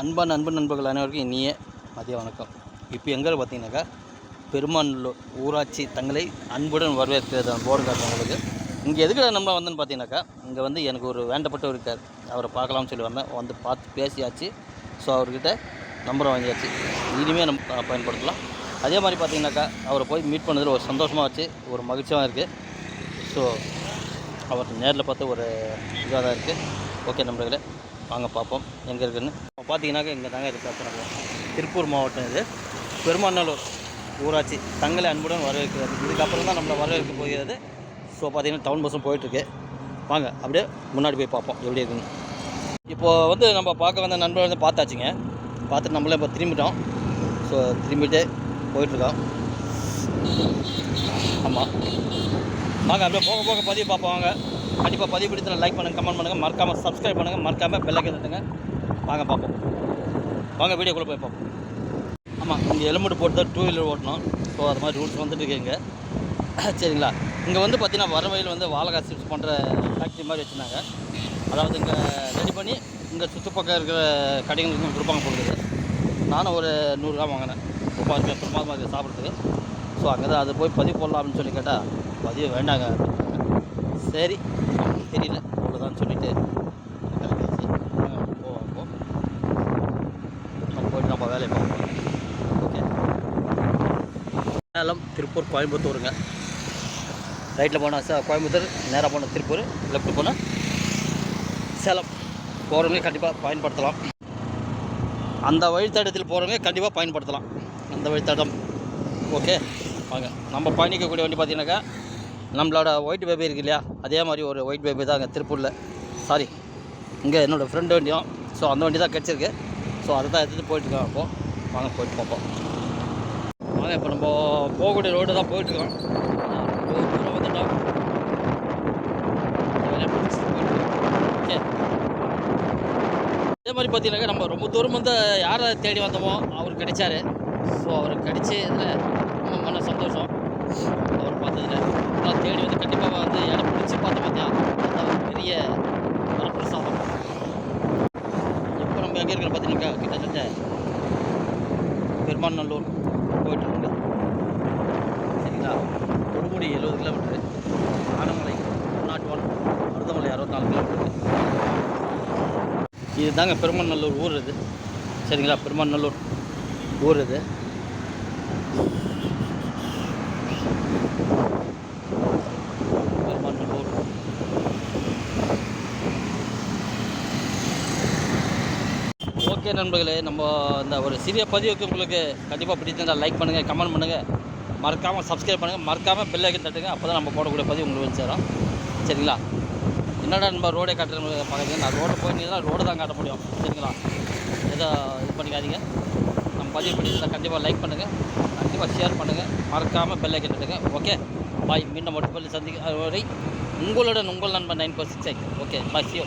அன்பான நண்பன் நண்பர்கள் அனைவருக்கும் இனிய மதிய வணக்கம். இப்போ எங்கே பார்த்தீங்கன்னாக்கா பெருமாநல்லூர் ஊராட்சி தங்களை அன்புடன் வரவேற்கிறது போர்டு காட்டுறவங்களுக்கு இங்கே எதுக்கு நம்ம வந்தேன்னு பார்த்தீங்கன்னாக்கா இங்கே வந்து எனக்கு ஒரு வேண்டப்பட்டவர் இருக்கார். அவரை பார்க்கலாம்னு சொல்லி வந்தேன் வந்து பார்த்து பேசியாச்சு. ஸோ அவர்கிட்ட நம்பரை வாங்கியாச்சு. இனிமேல் நம்ம பயன்படுத்தலாம். அதே மாதிரி பார்த்தீங்கன்னாக்கா அவரை போய் மீட் பண்ணதில் ஒரு சந்தோஷமாக வச்சு ஒரு மகிழ்ச்சியாக இருக்குது ஸோ அவர் நேரில் பார்த்து ஒரு இதாக தான் இருக்குது ஓகே நம்பர்களே வாங்க பார்ப்போம். எங்கே இருக்குன்னு. பார்த்தீங்கன்னாக்கா இங்கே தாங்க இருக்குது நம்ம திருப்பூர் மாவட்டம் இது. பெருமாநல்லூர் ஊராட்சி. தங்களை அன்புடன் வரவேற்கிறது. இதுக்கப்புறம் தான் நம்மளை வரவேற்க போகிறது. ஸோ பார்த்தீங்கன்னா டவுன் பஸ்ஸும் போயிட்டுருக்கு. வாங்க அப்படியே முன்னாடி போய் பார்ப்போம். எப்படி இருக்குன்னு. இப்போது வந்து நம்ம பார்க்க வந்த நண்பர் வந்து பார்த்தாச்சுங்க. பார்த்துட்டு நம்மளே இப்போ திரும்பிட்டோம். ஸோ திரும்பிட்டு போயிட்டுருக்கோம். ஆமாம் வாங்க அப்படியே போக போக பதிவு பார்ப்போம். வாங்க. கண்டிப்பாக பதிவு பிடித்து லைக் பண்ணுங்கள் கமெண்ட் பண்ணுங்கள் மறக்காமல் சப்ஸ்கிரைப் பண்ணுங்கள் மறக்காமல் பெல்லைக்கன் தட்டுங்க வாங்க பார்ப்போம். வாங்க வீடியோக்குள்ளே போய் பார்ப்போம். ஆமாம் இங்கே ஹெல்மெட் போட்டு தான் டூ வீலர் ஓட்டணும். ஸோ அது மாதிரி ரூல்ஸ் வந்துட்டு இருக்கீங்க சரிங்களா? இங்கே வந்து பார்த்தீங்கன்னா வர வழியில் வந்து வாழகா சிப்ஸ் பண்ணுற ஃபேக்ட்ரி மாதிரி வச்சுருந்தாங்க. அதாவது இங்கே ரெடி பண்ணி இங்கே சுற்றுப்பக்கம் இருக்கிற கடைகளுக்கு கொடுப்பாங்க போகிறது நானும் ஒரு நூறுரூவா வாங்கினேன். ரொம்ப இருக்கு பிரமாதமாக இருக்குது சாப்பிட்றதுக்கு. ஸோ அங்கே தான் அது போய் பதிவு போடலாம் அப்படின்னு சொல்லி கேட்டால் பதிவு வேண்டாங்க. சரி தெரியல. அவ்வளோதான் சொல்லிவிட்டு கிளம்பியாச்சு. வாங்க, போவோம் அப்போ நம்ம போயிட்டு நம்ம வேலையை பார்ப்போம். ஓகே சேலம் திருப்பூர் கோயம்புத்தூருங்க. ரைட்டில் போனால் கோயம்புத்தூர் நேராக போனால் திருப்பூர் லெஃப்ட் போனால் சேலம். போகிறவங்க கண்டிப்பாக பயன்படுத்தலாம். அந்த வழித்தடத்தில் போகிறவங்க கண்டிப்பாக பயன்படுத்தலாம். அந்த வழித்தடம். ஓகே வாங்க. நம்ம பயணிக்கக்கூடிய வண்டி பார்த்தீங்கன்னாக்கா நம்மளோட ஒயிட் பேபி இருக்கு இல்லையா? அதே மாதிரி ஒரு ஒயிட் பேபி தான் அங்கே திருப்பூரில். சாரி இங்கே என்னோடய ஃப்ரெண்டு வண்டியும். ஸோ அந்த வண்டி தான் கிடச்சிருக்கு. ஸோ அதை தான் எடுத்துகிட்டு போயிட்டுருக்கோம் அப்போது வாங்க போயிட்டு பார்ப்போம். வாங்க இப்போ நம்ம போகக்கூடிய ரோடு தான் போயிட்டுருக்கோம். தூரம் வந்துட்டோம். ஓகே. அதே மாதிரி பார்த்தீங்கன்னாக்கா நம்ம ரொம்ப தூரம் வந்து யாரை தேடி வந்தோமோ அவர் கிடைச்சாரு. ஸோ அவர் கிடைச்சி இதில் ரொம்ப மன சந்தோஷம். அவர் பார்த்ததுல நான் தேடி வந்து கண்டிப்பாக வந்து இடம் பிடிச்சி பார்த்து பார்த்தியா அது ஒரு பெரிய வரப்பிரசாதம் இப்போ நம்ம எங்கே இருக்கிற பார்த்தீங்கன்னாக்கா கிட்டத்தட்ட பெருமாநல்லூர் போயிட்டுருக்கோங்க சரிங்களா? கொடுமுடி எழுபது கிலோமீட்டரு ஆனமலை நாட் ஒன் மருதமலை அறுபத்தாலு கிலோமீட்டர். இது தாங்க பெருமாநல்லூர் ஊர் இது. சரிங்களா? பெருமாநல்லூர் ஊர் இது பெருமநல்லூர் ஓகே நண்பர்களே. நம்ம இந்த ஒரு சிறிய பதிவுக்கு உங்களுக்கு கண்டிப்பாக பிடிச்சிருந்தால் லைக் பண்ணுங்கள் கமெண்ட் பண்ணுங்கள் மறக்காமல் சப்ஸ்கிரைப் பண்ணுங்கள் மறக்காமல் பெல் ஐக்கன் தட்டுங்க. அப்போ தான் நம்ம போடக்கூடிய பதிவு உங்களுக்கு வந்து சேரும். சரிங்களா? என்னடா நம்ம ரோடே காட்டுறது பார்க்குறீங்க? நான் ரோடு போயிருந்தீங்கன்னா ரோடு தான் காட்ட முடியும். சரிங்களா? எதோ இது பண்ணிக்காதீங்க. நம்ம பதிவு பிடிச்சிருந்தால் கண்டிப்பாக லைக் பண்ணுங்கள் கண்டிப்பாக ஷேர் பண்ணுங்கள் மறக்காமல் பெல் ஐக்கன் தட்டுங்க. ஓகே பாய் மீண்டும் மட்டும் பள்ளி சந்திக்க வரை உங்களுடன் உங்கள் நண்பன் nine four six okay bye சியோ